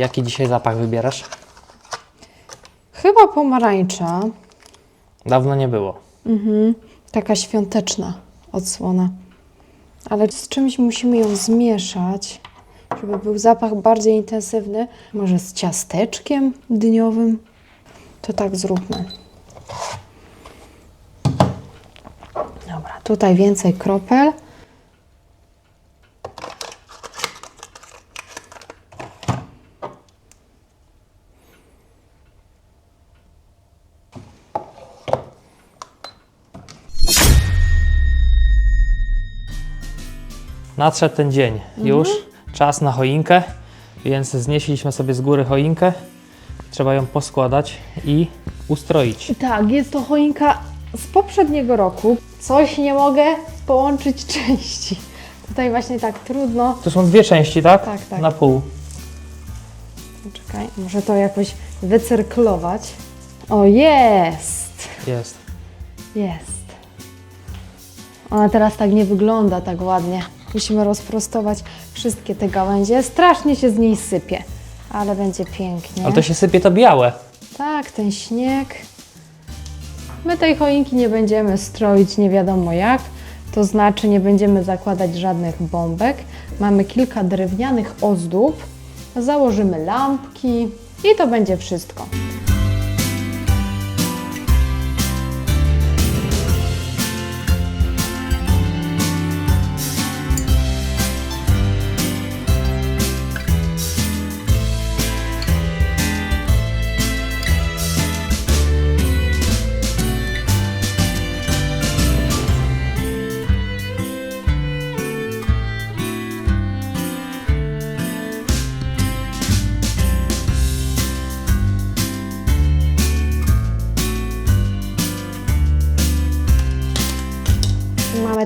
Jaki dzisiaj zapach wybierasz? Chyba pomarańcza. Dawno nie było. Mhm. Taka świąteczna odsłona. Ale z czymś musimy ją zmieszać, żeby był zapach bardziej intensywny. Może z ciasteczkiem dniowym? To tak zróbmy. Dobra, tutaj więcej kropel. Nadszedł ten dzień. Już czas na choinkę, więc znieśliśmy sobie z góry choinkę. Trzeba ją poskładać i ustroić. Tak, jest to choinka z poprzedniego roku. Coś nie mogę połączyć części. Tutaj właśnie tak trudno. To są dwie części, tak? Tak, tak. Na pół. Czekaj, może to jakoś wycyrklować. O, jest! Jest. Jest. Ona teraz tak nie wygląda tak ładnie. Musimy rozprostować wszystkie te gałęzie. Strasznie się z niej sypie, ale będzie pięknie. Ale to się sypie to białe. Tak, ten śnieg. My tej choinki nie będziemy stroić nie wiadomo jak, to znaczy nie będziemy zakładać żadnych bombek. Mamy kilka drewnianych ozdób, założymy lampki i to będzie wszystko.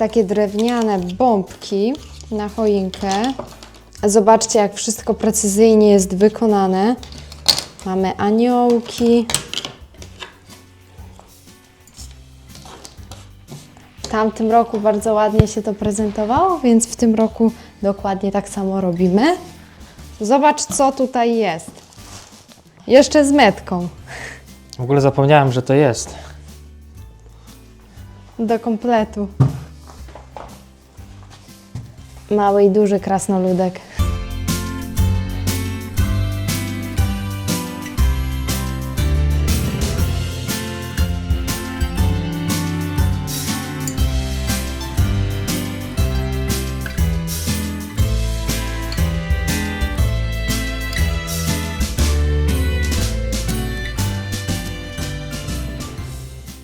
Takie drewniane bombki na choinkę. Zobaczcie, jak wszystko precyzyjnie jest wykonane. Mamy aniołki. W tamtym roku bardzo ładnie się to prezentowało, więc w tym roku dokładnie tak samo robimy. Zobacz, co tutaj jest. Jeszcze z metką W ogóle zapomniałem, że to jest. do kompletu. Mały i duży krasnoludek.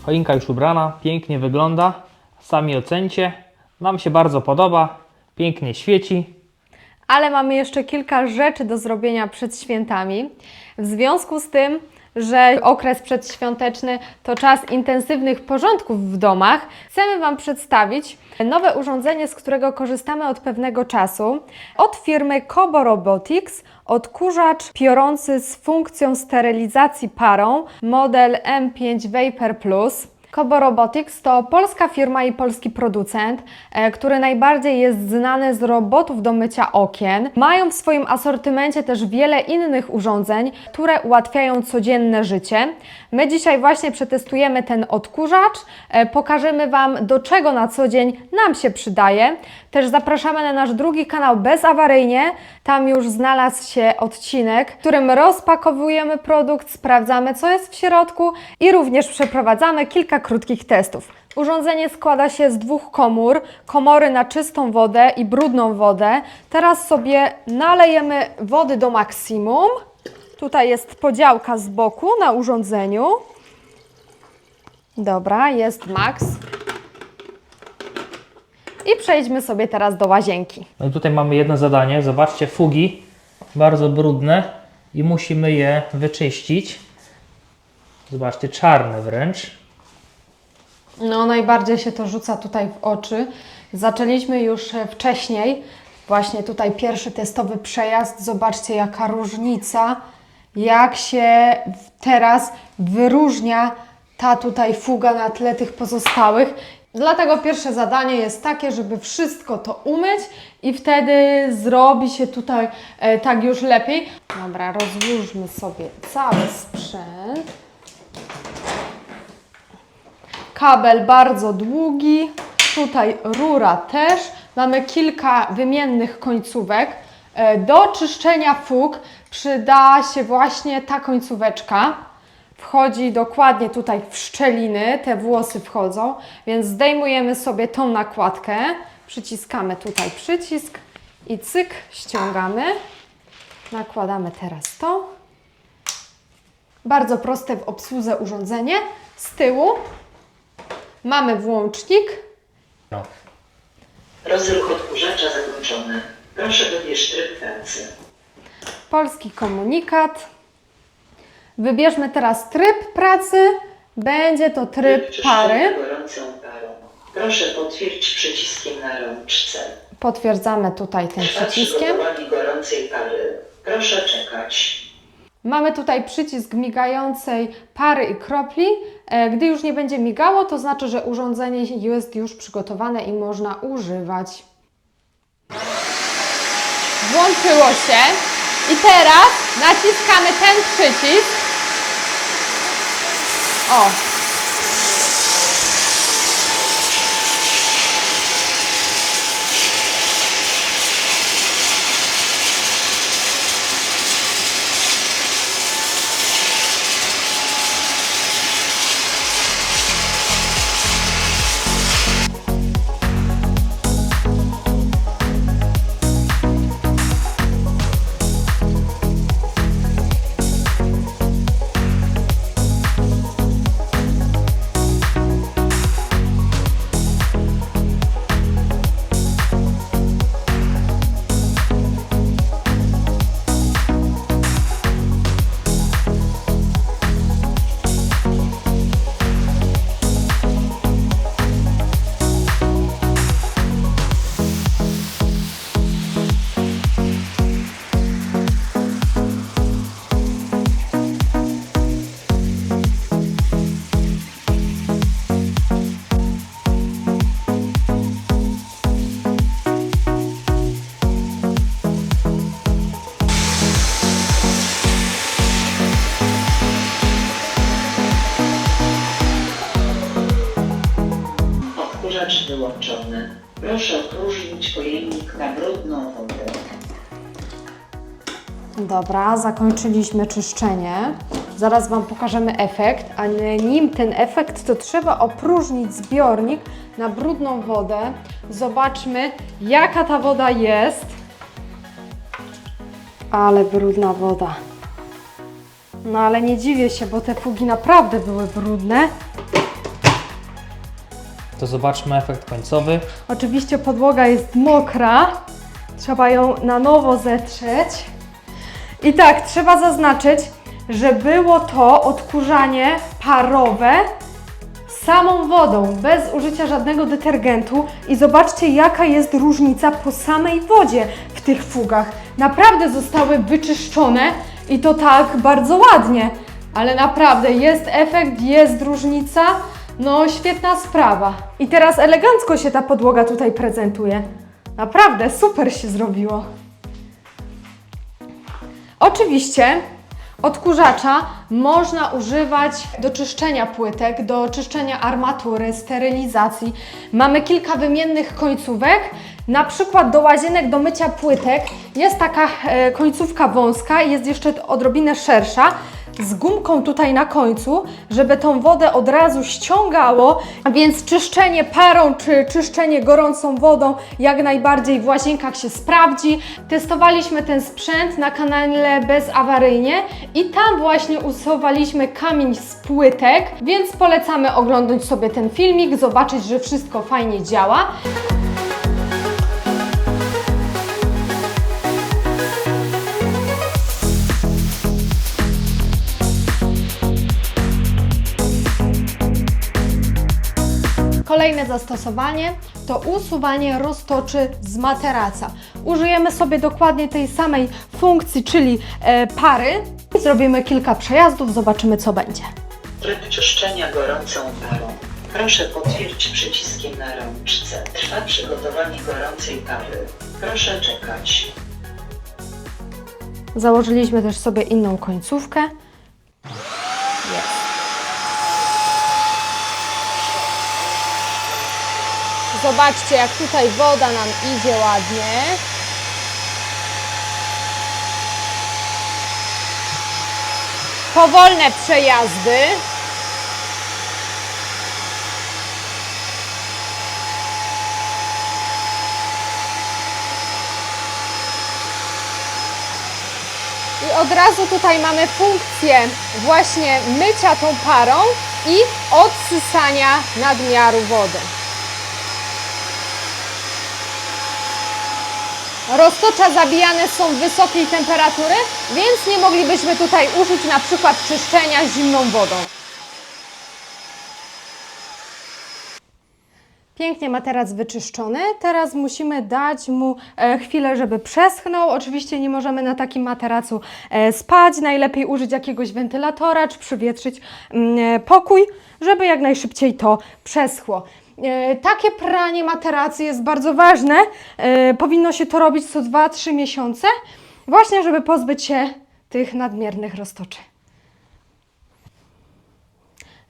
Choinka już ubrana, pięknie wygląda. Sami ocencie. Nam się bardzo podoba. Pięknie świeci. Ale mamy jeszcze kilka rzeczy do zrobienia przed świętami. W związku z tym, że okres przedświąteczny to czas intensywnych porządków w domach, chcemy Wam przedstawić nowe urządzenie, z którego korzystamy od pewnego czasu. Od firmy Kobo Robotics odkurzacz piorący z funkcją sterylizacji parą model M5 Vapor Plus. Kobo Robotics to polska firma i polski producent, e, który najbardziej jest znany z robotów do mycia okien. Mają w swoim asortymencie też wiele innych urządzeń, które ułatwiają codzienne życie. My dzisiaj właśnie przetestujemy ten odkurzacz, e, pokażemy Wam do czego na co dzień nam się przydaje. Też zapraszamy na nasz drugi kanał Bezawaryjnie. Tam już znalazł się odcinek, w którym rozpakowujemy produkt, sprawdzamy co jest w środku i również przeprowadzamy kilka krótkich testów. Urządzenie składa się z dwóch komór, komory na czystą wodę i brudną wodę. Teraz sobie nalejemy wody do maksimum. Tutaj jest podziałka z boku na urządzeniu. Dobra, jest max. I przejdźmy sobie teraz do łazienki. No i tutaj mamy jedno zadanie. Zobaczcie, fugi bardzo brudne i musimy je wyczyścić. Zobaczcie, czarne wręcz. No, najbardziej się to rzuca tutaj w oczy. Zaczęliśmy już wcześniej, właśnie tutaj pierwszy testowy przejazd. Zobaczcie, jaka różnica, jak się teraz wyróżnia ta tutaj fuga na tle tych pozostałych. Dlatego pierwsze zadanie jest takie, żeby wszystko to umyć i wtedy zrobi się tutaj e, tak już lepiej. Dobra, rozłóżmy sobie cały sprzęt. Kabel bardzo długi, tutaj rura też. Mamy kilka wymiennych końcówek. E, Do czyszczenia fug przyda się właśnie ta końcóweczka. Wchodzi dokładnie tutaj w szczeliny, te włosy wchodzą, więc zdejmujemy sobie tą nakładkę, przyciskamy tutaj przycisk i cyk, ściągamy. Nakładamy teraz to. Bardzo proste w obsłudze urządzenie. Z tyłu mamy włącznik. No. Rozruch odkurzacza zakończony. Proszę wybierz tryb pracy. polski komunikat. Wybierzmy teraz tryb pracy. Będzie to tryb pary. gorącą parą. Proszę potwierdź przyciskiem na rączce. Potwierdzamy tutaj tym Trwa przyciskiem. przygotowanie gorącej pary. Proszę czekać. Mamy tutaj przycisk migającej pary i kropli. E, Gdy już nie będzie migało, to znaczy, że urządzenie jest już przygotowane i można używać. Włączyło się i teraz naciskamy ten przycisk. O! Odkurzacz wyłączony. Proszę opróżnić pojemnik na brudną wodę. Dobra, zakończyliśmy czyszczenie. Zaraz Wam pokażemy efekt, ale nim ten efekt, to trzeba opróżnić zbiornik na brudną wodę. Zobaczmy, jaka ta woda jest. Ale brudna woda. No ale nie dziwię się, bo te fugi naprawdę były brudne. To zobaczmy efekt końcowy. Oczywiście podłoga jest mokra. Trzeba ją na nowo zetrzeć. I tak, trzeba zaznaczyć, że było to odkurzanie parowe samą wodą, bez użycia żadnego detergentu. I zobaczcie, jaka jest różnica po samej wodzie w tych fugach. Naprawdę zostały wyczyszczone i to tak bardzo ładnie. Ale naprawdę jest efekt, jest różnica. No, świetna sprawa. I teraz elegancko się ta podłoga tutaj prezentuje. Naprawdę super się zrobiło. Oczywiście odkurzacza można używać do czyszczenia płytek, do czyszczenia armatury, sterylizacji. Mamy kilka wymiennych końcówek, na przykład do łazienek do mycia płytek jest taka e, końcówka wąska i jest jeszcze odrobinę szersza z gumką tutaj na końcu, żeby tą wodę od razu ściągało, więc czyszczenie parą czy czyszczenie gorącą wodą jak najbardziej w łazienkach się sprawdzi. Testowaliśmy ten sprzęt na kanale bezawaryjnie i tam właśnie usuwaliśmy kamień z płytek, więc polecamy oglądać sobie ten filmik, zobaczyć, że wszystko fajnie działa. Kolejne zastosowanie to usuwanie roztoczy z materaca. Użyjemy sobie dokładnie tej samej funkcji, czyli e, pary. Zrobimy kilka przejazdów, zobaczymy co będzie. Tryb czyszczenia gorącą parą. Proszę potwierdź przyciskiem na rączce. Trwa przygotowanie gorącej kawy. Proszę czekać. Założyliśmy też sobie inną końcówkę. Zobaczcie, jak tutaj woda nam idzie ładnie. Powolne przejazdy. I od razu tutaj mamy funkcję właśnie mycia tą parą i odsysania nadmiaru wody. Roztocza zabijane są wysokiej temperatury, więc nie moglibyśmy tutaj użyć na przykład czyszczenia zimną wodą. Pięknie materac wyczyszczony. Teraz musimy dać mu e, chwilę, żeby przeschnął. Oczywiście nie możemy na takim materacu e, spać. Najlepiej użyć jakiegoś wentylatora czy przywietrzyć mm, e, pokój, żeby jak najszybciej to przeschło. E, Takie pranie materacy jest bardzo ważne. E, Powinno się to robić co 2-3 miesiące, właśnie żeby pozbyć się tych nadmiernych roztoczy.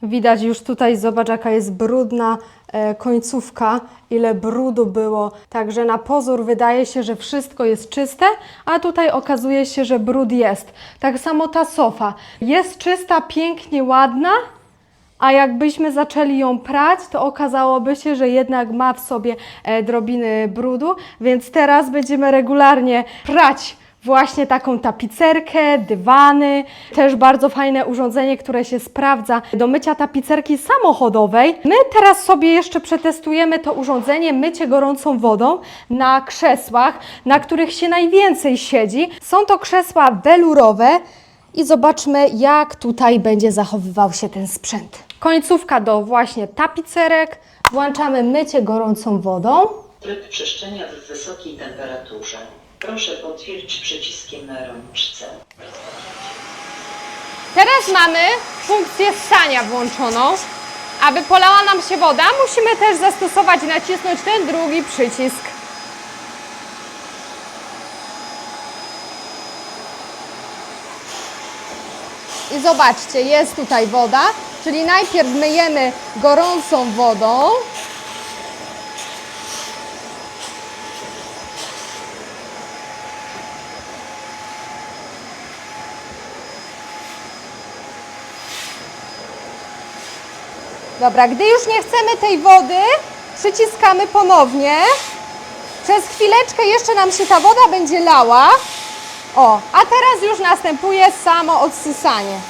Widać już tutaj, zobacz jaka jest brudna e, końcówka, ile brudu było. Także na pozór wydaje się, że wszystko jest czyste, a tutaj okazuje się, że brud jest. Tak samo ta sofa jest czysta, pięknie ładna, a jakbyśmy zaczęli ją prać, to okazałoby się, że jednak ma w sobie e, drobiny brudu, więc teraz będziemy regularnie prać właśnie taką tapicerkę, dywany, też bardzo fajne urządzenie, które się sprawdza do mycia tapicerki samochodowej. My teraz sobie jeszcze przetestujemy to urządzenie mycie gorącą wodą na krzesłach, na których się najwięcej siedzi. Są to krzesła welurowe i zobaczmy, jak tutaj będzie zachowywał się ten sprzęt. Końcówka do właśnie tapicerek. Włączamy mycie gorącą wodą. Tryb czyszczenia w wysokiej temperaturze. Proszę potwierdź przyciskiem na rączce. Teraz mamy funkcję ssania włączoną. Aby polała nam się woda, musimy też zastosować i nacisnąć ten drugi przycisk. I zobaczcie, jest tutaj woda, czyli najpierw myjemy gorącą wodą. Dobra, gdy już nie chcemy tej wody, przyciskamy ponownie. Przez chwileczkę jeszcze nam się ta woda będzie lała. O, a teraz już następuje samo odsysanie.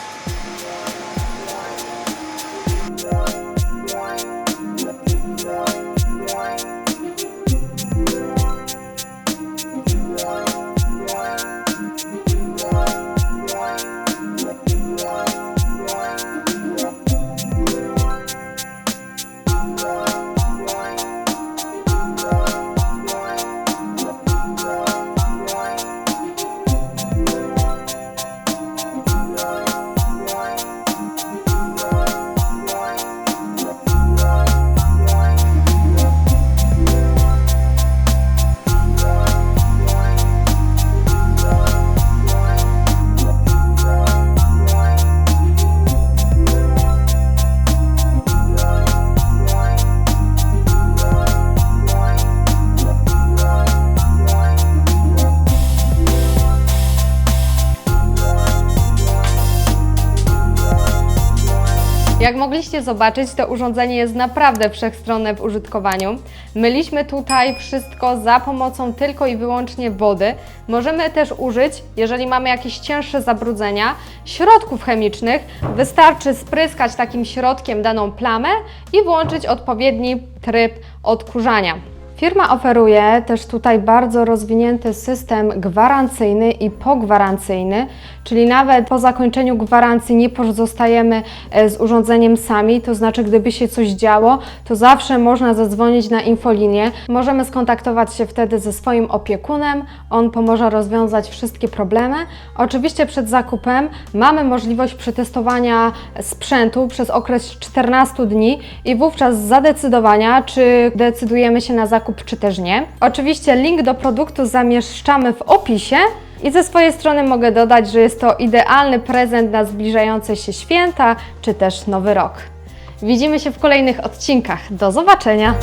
Jak mogliście zobaczyć, to urządzenie jest naprawdę wszechstronne w użytkowaniu. Myliśmy tutaj wszystko za pomocą tylko i wyłącznie wody. Możemy też użyć, jeżeli mamy jakieś cięższe zabrudzenia, środków chemicznych. Wystarczy spryskać takim środkiem daną plamę i włączyć odpowiedni tryb odkurzania. Firma oferuje też tutaj bardzo rozwinięty system gwarancyjny i pogwarancyjny, czyli nawet po zakończeniu gwarancji nie pozostajemy e, z urządzeniem sami, to znaczy gdyby się coś działo, to zawsze można zadzwonić na infolinię. Możemy skontaktować się wtedy ze swoim opiekunem, on pomoże rozwiązać wszystkie problemy. Oczywiście przed zakupem mamy możliwość przetestowania sprzętu przez okres 14 dni i wówczas zadecydowania, czy decydujemy się na zakup, czy też nie. Oczywiście link do produktu zamieszczamy w opisie. I ze swojej strony mogę dodać, że jest to idealny prezent na zbliżające się święta czy też nowy rok. Widzimy się w kolejnych odcinkach. Do zobaczenia!